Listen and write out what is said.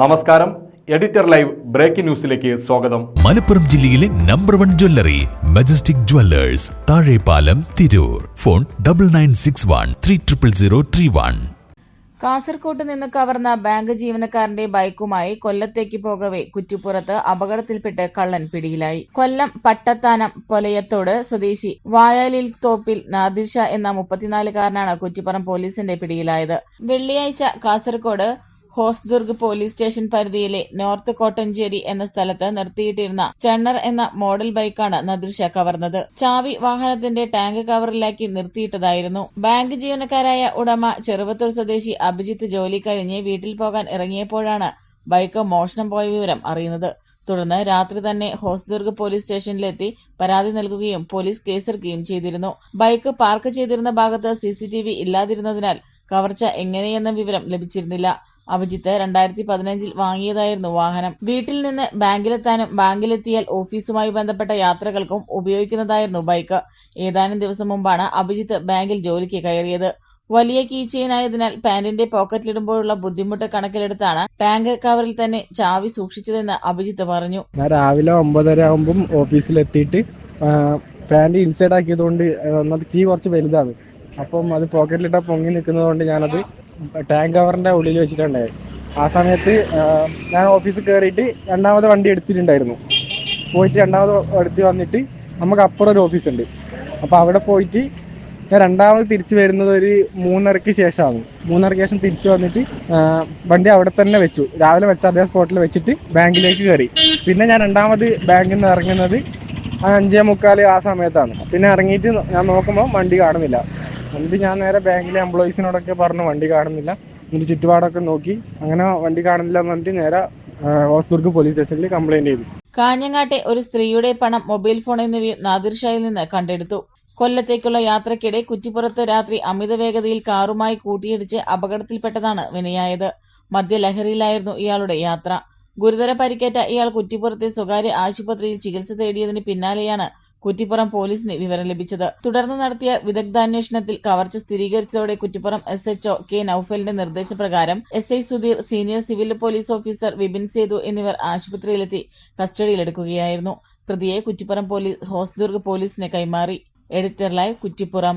നമസ്കാരം. Editor live breaking ന്യൂസിലേക്ക് സ്വാഗതം. മലപ്പുറം ജില്ലയിലെ number one jewellery Majestic Jewellers Thazhepalam Tirur. Phone double nine six one three triple zero three one. കാസർകോട്ട് നിന്ന് കവർന്ന ബാങ്ക് ജീവനക്കാരന്റെ ബൈക്കുമായി കൊല്ലത്തേക്ക് പോകവെ കുറ്റിപ്പുറത്ത് അപകടത്തിൽപ്പെട്ട് കള്ളൻ പിടിയിലായി. കൊല്ലം പട്ടത്താനം പൊലയത്തോട് സ്വദേശി വായാലിൽ തോപ്പിൽ നാദിർഷ എന്ന മുപ്പത്തിനാലുകാരനാണ് കുറ്റിപ്പുറം പോലീസിന്റെ പിടിയിലായത്. വെള്ളിയാഴ്ച കാസർകോട് ഹോസ്ദുർഗ് പോലീസ് സ്റ്റേഷൻ പരിധിയിലെ നോർത്ത് കോട്ടഞ്ചേരി എന്ന സ്ഥലത്ത് നിർത്തിയിട്ടിരുന്ന സ്റ്റണ്ണർ എന്ന മോഡൽ ബൈക്കാണ് നദൃശ കവർന്നത്. ചാവി വാഹനത്തിന്റെ ടാങ്ക് കവറിലാക്കി നിർത്തിയിട്ടതായിരുന്നു. ബാങ്ക് ജീവനക്കാരായ ഉടമ ചെറുവത്തൂർ സ്വദേശി അഭിജിത്ത് ജോലി കഴിഞ്ഞ് വീട്ടിൽ പോകാൻ ഇറങ്ങിയപ്പോഴാണ് ബൈക്ക് മോഷണം പോയ വിവരം അറിയുന്നത്. തുടർന്ന് രാത്രി തന്നെ ഹോസ്ദുർഗ് പോലീസ് സ്റ്റേഷനിലെത്തി പരാതി നൽകുകയും പോലീസ് കേസെടുക്കുകയും ചെയ്തിരുന്നു. ബൈക്ക് പാർക്ക് ചെയ്തിരുന്ന ഭാഗത്ത് സിസിടിവി ഇല്ലാതിരുന്നതിനാൽ കവർച്ച എങ്ങനെയെന്ന വിവരം ലഭിച്ചിരുന്നില്ല. അഭിജിത്ത് രണ്ടായിരത്തി പതിനഞ്ചിൽ വാങ്ങിയതായിരുന്നു വാഹനം. വീട്ടിൽ നിന്ന് ബാങ്കിലെത്താനും ബാങ്കിലെത്തിയാൽ ഓഫീസുമായി ബന്ധപ്പെട്ട യാത്രകൾക്കും ഉപയോഗിക്കുന്നതായിരുന്നു ബൈക്ക്. ഏതാനും ദിവസം മുമ്പാണ് അഭിജിത്ത് ബാങ്കിൽ ജോലിക്ക് കയറിയത്. വലിയ കീ ചെയിൻ ആയതിനാൽ പാന്റിന്റെ പോക്കറ്റിലിടുമ്പോഴുള്ള ബുദ്ധിമുട്ട് കണക്കിലെടുത്താണ് ടാങ്ക് കവറിൽ തന്നെ ചാവി സൂക്ഷിച്ചതെന്ന് അഭിജിത്ത് പറഞ്ഞു. ഞാൻ രാവിലെ ഒമ്പതര ആകുമ്പം ഓഫീസിലെത്തിയിട്ട് പാന്റ് ഇൻസൈഡ് ആക്കിയതുകൊണ്ട് കീ കുറച്ച് വലുതാണ്. അപ്പം അത് പോക്കറ്റിലിട്ട പൊങ്ങി നിൽക്കുന്നതുകൊണ്ട് ഞാനത് ടാങ്ക് കവറിന്റെ ഉള്ളിൽ വെച്ചിട്ടുണ്ടായി ആ സമയത്ത് ഞാൻ ഓഫീസിൽ കയറിയിട്ട് രണ്ടാമത് വണ്ടി എടുത്തിട്ടുണ്ടായിരുന്നു. പോയിട്ട് രണ്ടാമത് എടുത്ത് വന്നിട്ട് നമുക്ക് അപ്പുറം ഒരു ഓഫീസ് ഉണ്ട്. അപ്പോൾ അവിടെ പോയിട്ട് ഞാൻ രണ്ടാമത് തിരിച്ചു വരുന്നത് ഒരു മൂന്നരയ്ക്ക് ശേഷമാണ്. മൂന്നരയ്ക്ക് ശേഷം തിരിച്ചു വന്നിട്ട് വണ്ടി അവിടെ തന്നെ വെച്ചു. രാവിലെ വെച്ച അതേ സ്പോട്ടിൽ വെച്ചിട്ട് ബാങ്കിലേക്ക് കയറി പിന്നെ ഞാൻ രണ്ടാമത് ബാങ്കിൽ നിന്ന് ഇറങ്ങുന്നത് അഞ്ചേ മുക്കാൽ ആ സമയത്താണ്. പിന്നെ ഇറങ്ങിയിട്ട് ഞാൻ നോക്കുമ്പോൾ വണ്ടി കാണുന്നില്ല. എന്നിട്ട് ഞാൻ നേരെ ബാങ്കിലെ എംപ്ലോയീസിനോടൊക്കെ പറഞ്ഞു വണ്ടി കാണുന്നില്ല. എന്നിട്ട് ചുറ്റുപാടൊക്കെ നോക്കി. അങ്ങനെ വണ്ടി കാണുന്നില്ല എന്ന് പറഞ്ഞിട്ട് നേരെ ഹോസ്ദുർഗ് പോലീസ് സ്റ്റേഷനിൽ കംപ്ലൈന്റ് ചെയ്തു. കാഞ്ഞങ്ങാട്ടെ ഒരു സ്ത്രീയുടെ പണം മൊബൈൽ ഫോൺ എന്നിവയും നാദിർഷായിൽ നിന്ന് കണ്ടെടുത്തു. കൊല്ലത്തേക്കുള്ള യാത്രക്കിടെ കുറ്റിപ്പുറത്ത് രാത്രി അമിത വേഗതയിൽ കാറുമായി കൂട്ടിയിടിച്ച് അപകടത്തിൽപ്പെട്ടതാണ് വിനയായത്. മദ്യലഹരിയിലായിരുന്നു ഇയാളുടെ യാത്ര. ഗുരുതര പരിക്കേറ്റ ഇയാൾ കുറ്റിപ്പുറത്തെ സ്വകാര്യ ആശുപത്രിയിൽ ചികിത്സ തേടിയതിന് പിന്നാലെയാണ് കുറ്റിപ്പുറം പോലീസിന് വിവരം ലഭിച്ചത്. തുടർന്ന് നടത്തിയ വിദഗ്ധാന്വേഷണത്തിൽ കവർച്ച സ്ഥിരീകരിച്ചതോടെ കുറ്റിപ്പുറം എസ് എച്ച്ഒ കെ നൌഫലിന്റെ നിർദ്ദേശപ്രകാരം S I Sudheer senior civil police officer Vipin Sethu എന്നിവർ ആശുപത്രിയിലെത്തി കസ്റ്റഡിയിലെടുക്കുകയായിരുന്നു. പ്രതിയെ കുറ്റിപ്പുറം പോലീസ് ഹോസ്ദുർഗ് പോലീസിന് കൈമാറി. Editor live Kuttippuram.